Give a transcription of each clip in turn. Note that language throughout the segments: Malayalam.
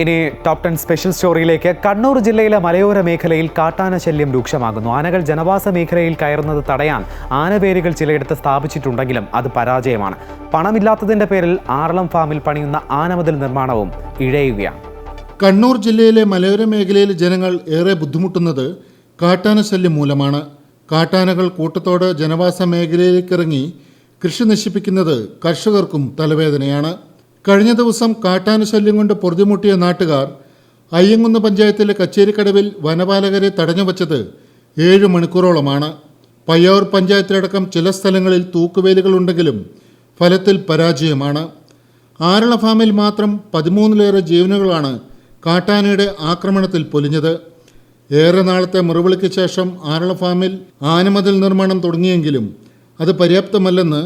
ഇനി ടോപ് ടെൻ സ്പെഷ്യൽ സ്റ്റോറിയിലേക്ക് കണ്ണൂർ ജില്ലയിലെ മലയോര മേഖലയിൽ കാട്ടാന ശല്യം രൂക്ഷമാകുന്നു. ആനകൾ ജനവാസ മേഖലയിൽ കയറുന്നത് തടയാൻ ആനവേരുകൾ ചിലയിടത്ത് സ്ഥാപിച്ചിട്ടുണ്ടെങ്കിലും അത് പരാജയമാണ്. പണമില്ലാത്തതിന്റെ പേരിൽ ആറളം ഫാമിൽ പണിയുന്ന ആനമതിൽ നിർമ്മാണവും ഇഴയുകയാണ്. കണ്ണൂർ ജില്ലയിലെ മലയോര മേഖലയിൽ ജനങ്ങൾ ഏറെ ബുദ്ധിമുട്ടുന്നത് കാട്ടാന ശല്യം മൂലമാണ്. കാട്ടാനകൾ കൂട്ടത്തോടെ ജനവാസ മേഖലയിലേക്കിറങ്ങി കൃഷി നശിപ്പിക്കുന്നത് കർഷകർക്കും തലവേദനയാണ്. കഴിഞ്ഞ ദിവസം കാട്ടാന ശല്യം കൊണ്ട് പൊറുതിമുട്ടിയ നാട്ടുകാർ അയ്യങ്കുന്ന് പഞ്ചായത്തിലെ കച്ചേരിക്കടവിൽ വനപാലകരെ തടഞ്ഞു വച്ചത് ഏഴ് മണിക്കൂറോളമാണ്. പയ്യാവൂർ പഞ്ചായത്തിലടക്കം ചില സ്ഥലങ്ങളിൽ തൂക്കുവേലികളുണ്ടെങ്കിലും ഫലത്തിൽ പരാജയമാണ്. ആരള ഫാമിൽ മാത്രം പതിമൂന്നിലേറെ ജീവനുകളാണ് കാട്ടാനയുടെ ആക്രമണത്തിൽ പൊലിഞ്ഞത്. ഏറെ നാളത്തെ മുറിവിളിക്ക് ശേഷം ആരള ഫാമിൽ ആനമതിൽ നിർമ്മാണം തുടങ്ങിയെങ്കിലും അത് പര്യാപ്തമല്ലെന്ന്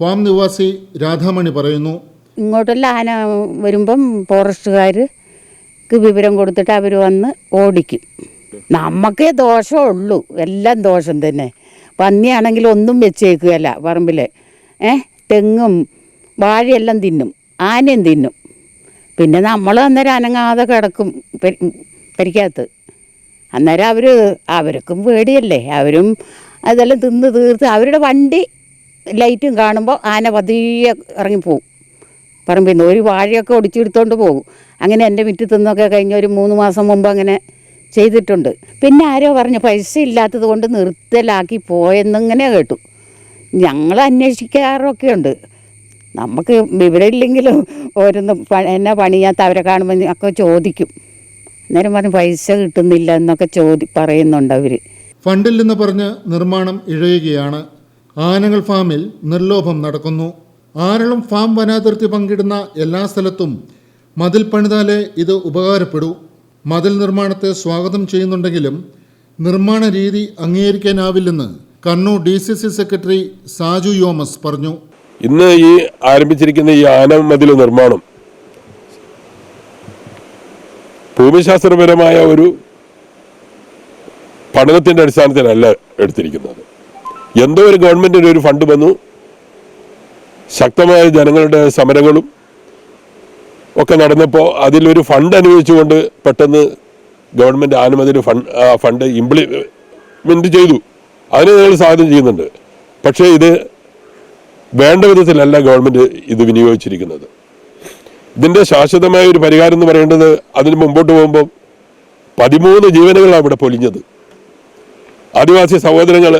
ഫാം നിവാസി രാധാമണി പറയുന്നു. ഇങ്ങോട്ടെല്ലാം ആന വരുമ്പം ഫോറസ്റ്റുകാർക്ക് വിവരം കൊടുത്തിട്ട് അവർ വന്ന് ഓടിക്കും. നമുക്കേ ദോഷമുള്ളൂ എല്ലാം ദോഷം തന്നെ. പന്നിയാണെങ്കിൽ ഒന്നും വെച്ചേക്കുകയല്ല പറമ്പിൽ ഏ? തെങ്ങും വാഴയെല്ലാം തിന്നും. ആനയും തിന്നും. പിന്നെ നമ്മൾ അന്നേരം അനങ്ങാതെ കിടക്കും പരി- പരിക്കകത്ത് അന്നേരം അവർ അവർക്കും പേടിയല്ലേ. അവരും അതെല്ലാം തിന്ന് തീർത്ത് അവരുടെ വണ്ടി ലൈറ്റും കാണുമ്പോൾ ആന പതിയെ ഇറങ്ങിപ്പോവും. പറമ്പിൽ നിന്ന് ഒരു വാഴയൊക്കെ ഒടിച്ചെടുത്തോണ്ട് പോകും. അങ്ങനെ എന്റെ മുറ്റത്തു നിന്നൊക്കെ കഴിഞ്ഞ ഒരു മൂന്ന് മാസം മുമ്പ് അങ്ങനെ ചെയ്തിട്ടുണ്ട്. പിന്നെ ആരോ പറഞ്ഞു പൈസ ഇല്ലാത്തത് കൊണ്ട് നിർത്തലാക്കി പോയെന്നിങ്ങനെ കേട്ടു. ഞങ്ങൾ അന്വേഷിക്കാറൊക്കെ ഉണ്ട്. നമുക്ക് വിവരമില്ലെങ്കിലും ഓരോന്ന് എന്നെ പണിയാത്ത അവരെ കാണുമ്പോൾ ഒക്കെ ചോദിക്കും. അന്നേരം പറഞ്ഞു പൈസ കിട്ടുന്നില്ല എന്നൊക്കെ ചോദി പറയുന്നുണ്ട് അവർ ഫണ്ടിൽ നിന്ന് പറഞ്ഞ് നിർമ്മാണം ഇഴയുകയാണ്. ആനകൾ ഫാമിൽ നിർലോഭം നടക്കുന്നു. ആരളം ഫാം വനാതിർത്തി പങ്കിടുന്ന എല്ലാ സ്ഥലത്തും മതിൽ പണിതാലേ ഇത് ഉപകാരപ്പെടൂ. മതിൽ നിർമ്മാണത്തെ സ്വാഗതം ചെയ്യുന്നുണ്ടെങ്കിലും നിർമ്മാണ രീതി അംഗീകരിക്കാനാവില്ലെന്ന് Kannur D C C secretary Saju യോമസ് പറഞ്ഞു. ഇന്ന് ഈ ആരംഭിച്ചിരിക്കുന്ന ഈ ആന മതിൽ നിർമ്മാണം ഭൂമിശാസ്ത്രപരമായ ഒരു പഠനത്തിന്റെ അടിസ്ഥാനത്തിലല്ല എടുത്തിരിക്കുന്നത്. എന്തോ ഒരു ഗവൺമെന്റിന്റെ ഒരു ഫണ്ട് വന്നു. ശക്തമായ ജനങ്ങളുടെ സമരങ്ങളും ഒക്കെ നടന്നപ്പോൾ അതിലൊരു ഫണ്ട് അനുവദിച്ചുകൊണ്ട് പെട്ടെന്ന് ഗവൺമെന്റ് അനുമതി ഫണ്ട് ഫണ്ട് ഇംപ്ലിമെന്റ് ചെയ്തു. അതിന് ഞങ്ങൾ സ്വാഗതം ചെയ്യുന്നുണ്ട്. പക്ഷേ ഇത് വേണ്ട വിധത്തിലല്ല ഗവൺമെന്റ് ഇത് വിനിയോഗിച്ചിരിക്കുന്നത്. ഇതിന്റെ ശാശ്വതമായ ഒരു പരിഹാരം എന്ന് പറയേണ്ടത് അതിന് മുമ്പോട്ട് പോകുമ്പോൾ പതിമൂന്ന് ജീവനുകളാണ് അവിടെ പൊലിഞ്ഞത്. ആദിവാസി സഹോദരങ്ങൾ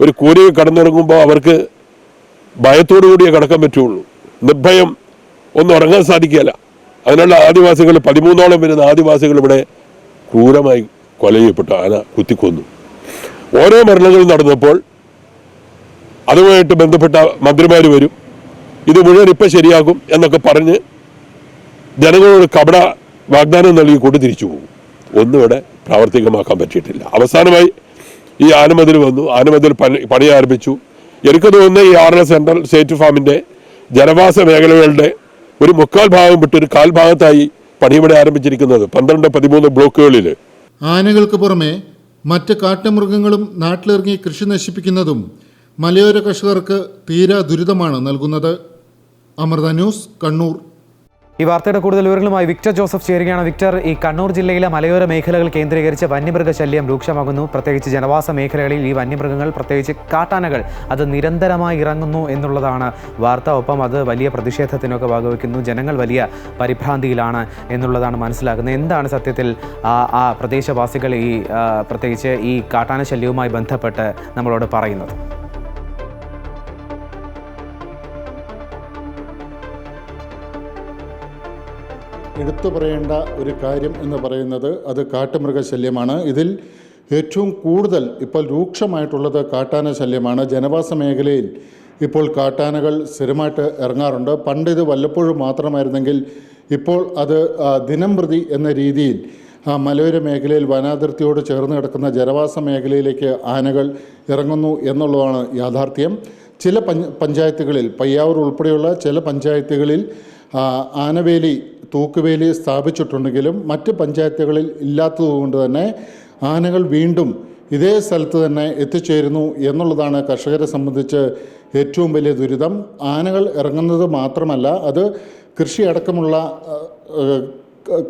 ഒരു കൂലി കടന്നിറങ്ങുമ്പോൾ അവർക്ക് ഭയത്തോടു കൂടിയേ കടക്കാൻ പറ്റുള്ളൂ. നിർഭയം ഒന്നും ഉറങ്ങാൻ സാധിക്കുകയില്ല. അതിനുള്ള ആദിവാസികൾ പതിമൂന്നോളം വരുന്ന ആദിവാസികൾ ഇവിടെ ക്രൂരമായി കൊല ചെയ്യപ്പെട്ടു ആന കുത്തിക്കൊന്നു. ഓരോ മരണങ്ങളും നടന്നപ്പോൾ അതുമായിട്ട് ബന്ധപ്പെട്ട മന്ത്രിമാർ വരും. ഇത് മുഴുവൻ ഇപ്പം ശരിയാകും എന്നൊക്കെ പറഞ്ഞ് ജനങ്ങളോട് കപട വാഗ്ദാനം നൽകി കൊണ്ട് തിരിച്ചു പോകും. ഒന്നും ഇവിടെ പ്രാവർത്തികമാക്കാൻ പറ്റിയിട്ടില്ല. അവസാനമായി ഈ ആനമതിൽ വന്നു. ആനമതിൽ പണി പണി ആരംഭിച്ചു. എനിക്ക് തോന്നുന്ന ഈ ആർ എസ് സെൻട്രൽ സ്റ്റേറ്റ് ഫാമിന്റെ ജനവാസ മേഖലകളുടെ ഒരു മുക്കാൽ ഭാഗം വിട്ട് ഒരു കാൽ ഭാഗത്തായി പണി ഇവിടെ ആരംഭിച്ചിരിക്കുന്നത്. പന്ത്രണ്ട് പതിമൂന്ന് ബ്ലോക്കുകളിൽ. ആനകൾക്ക് പുറമെ മറ്റ് കാട്ടുമൃഗങ്ങളും നാട്ടിലിറങ്ങി കൃഷി നശിപ്പിക്കുന്നതും മലയോര കർഷകർക്ക് തീരാ ദുരിതമാണ് നൽകുന്നത്. അമൃത ന്യൂസ് കണ്ണൂർ. ഈ വാർത്തയുടെ കൂടുതൽ വിവരങ്ങളുമായി വിക്ടർ ജോസഫ് ചേരുകയാണ്. വിക്ടർ ഈ കണ്ണൂർ ജില്ലയിലെ മലയോര മേഖലകൾ കേന്ദ്രീകരിച്ച് വന്യമൃഗ ശല്യം രൂക്ഷമാകുന്നു. പ്രത്യേകിച്ച് ജനവാസ മേഖലകളിൽ ഈ വന്യമൃഗങ്ങൾ പ്രത്യേകിച്ച് കാട്ടാനകൾ അത് നിരന്തരമായി ഇറങ്ങുന്നു എന്നുള്ളതാണ് വാർത്ത. ഒപ്പം അത് വലിയ പ്രതിഷേധത്തിനൊക്കെ വകവയ്ക്കുന്നു ജനങ്ങൾ വലിയ പരിഭ്രാന്തിയിലാണ് എന്നുള്ളതാണ് മനസ്സിലാക്കുന്നത് എന്താണ് സത്യത്തിൽ ആ പ്രദേശവാസികൾ ഈ പ്രത്യേകിച്ച് ഈ കാട്ടാന ശല്യവുമായി ബന്ധപ്പെട്ട് നമ്മളോട് പറയുന്നത്? എടുത്തു പറയേണ്ട ഒരു കാര്യം എന്ന് പറയുന്നത് അത് കാട്ടുമൃഗശല്യമാണ്. ഇതിൽ ഏറ്റവും കൂടുതൽ ഇപ്പോൾ രൂക്ഷമായിട്ടുള്ളത് കാട്ടാന ശല്യമാണ് ജനവാസ മേഖലയിൽ ഇപ്പോൾ കാട്ടാനകൾ സ്ഥിരമായിട്ട് ഇറങ്ങാറുണ്ട്. പണ്ട് ഇത് വല്ലപ്പോഴും മാത്രമായിരുന്നെങ്കിൽ ഇപ്പോൾ അത് ദിനം പ്രതി എന്ന രീതിയിൽ മലയോര മേഖലയിൽ വനാതിർത്തിയോട് ചേർന്ന് കിടക്കുന്ന ജനവാസ മേഖലയിലേക്ക് ആനകൾ ഇറങ്ങുന്നു എന്നുള്ളതാണ് യാഥാർത്ഥ്യം. ചില പഞ്ചായത്തുകളിൽ പയ്യാവൂർ ഉൾപ്പെടെയുള്ള ചില പഞ്ചായത്തുകളിൽ ആനവേലി തൂക്കുവേലി സ്ഥാപിച്ചിട്ടുണ്ടെങ്കിലും മറ്റ് പഞ്ചായത്തുകളിൽ ഇല്ലാത്തതുകൊണ്ട് തന്നെ ആനകൾ വീണ്ടും ഇതേ സ്ഥലത്ത് തന്നെ എത്തിച്ചേരുന്നു എന്നുള്ളതാണ് കർഷകരെ സംബന്ധിച്ച് ഏറ്റവും വലിയ ദുരിതം. ആനകൾ ഇറങ്ങുന്നത് മാത്രമല്ല അത് കൃഷി അടക്കമുള്ള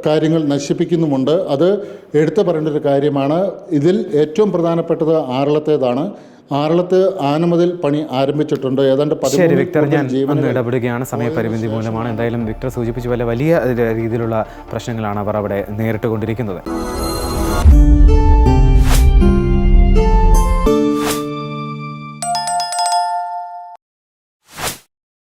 കാര്യങ്ങൾ നശിപ്പിക്കുന്നുമുണ്ട്. അത് എടുത്തു പറയേണ്ട ഒരു കാര്യമാണ്. ഇതിൽ ഏറ്റവും പ്രധാനപ്പെട്ടത് ആറളത്തേതാണ്. ആറളത്ത് ആനമതിൽ പണി ആരംഭിച്ചിട്ടുണ്ട്. ഏതാണ്ട് ശരി വിക്ടർ ഞാൻ ഒന്ന് ഇടപെടുകയാണ്. സമയപരിമിതി മൂലമാണ്. എന്തായാലും വിക്ടർ സൂചിപ്പിച്ച പോലെ വലിയ രീതിയിലുള്ള പ്രശ്നങ്ങളാണ് അവർ അവിടെ നേരിട്ട് നേരിട്ടുകൊണ്ടിരിക്കുന്നത്.